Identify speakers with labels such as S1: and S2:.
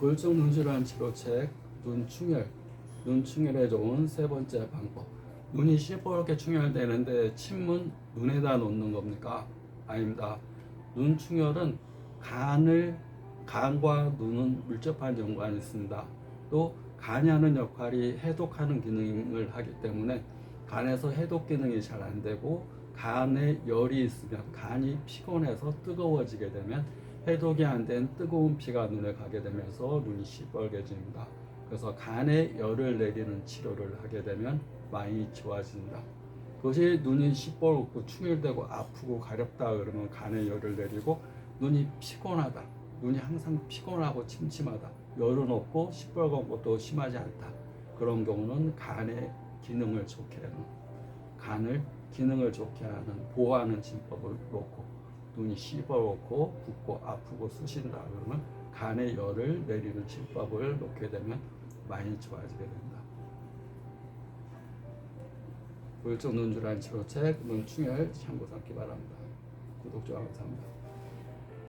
S1: 골정 눈질환 치료책 눈충혈 눈충혈에 좋은 세 번째 방법 눈이 시뻘게 충혈되는데 침문 눈에다 놓는 겁니까? 아닙니다. 눈충혈은 간을 간과 눈은 밀접한 연관이 있습니다. 또 간이 하는 역할이 해독하는 기능을 하기 때문에 간에서 해독 기능이 잘 안 되고 간에 열이 있으면 간이 피곤해서 뜨거워지게 되면 해독이 안 된 뜨거운 피가 눈에 가게 되면서 눈이 시뻘개집니다. 그래서 간에 열을 내리는 치료를 하게 되면 많이 좋아진다. 그것이 눈이 시뻘겋고 충혈되고 아프고 가렵다 그러면 간에 열을 내리고 눈이 피곤하다. 눈이 항상 피곤하고 침침하다. 열은 없고 시뻘건 것도 심하지 않다. 그런 경우는 간의 기능을 좋게 하는 간을 기능을 좋게 하는 보호하는 진법을 놓고 눈이 시뻘겋고 붓고 아프고 쑤신다 그러면 간에 열을 내리는 진법을 놓게 되면 많이 좋아지게 된다. 골정 눈질환 치료책 눈충혈 참고 삼기 바랍니다. 구독 좋아요 감사합니다.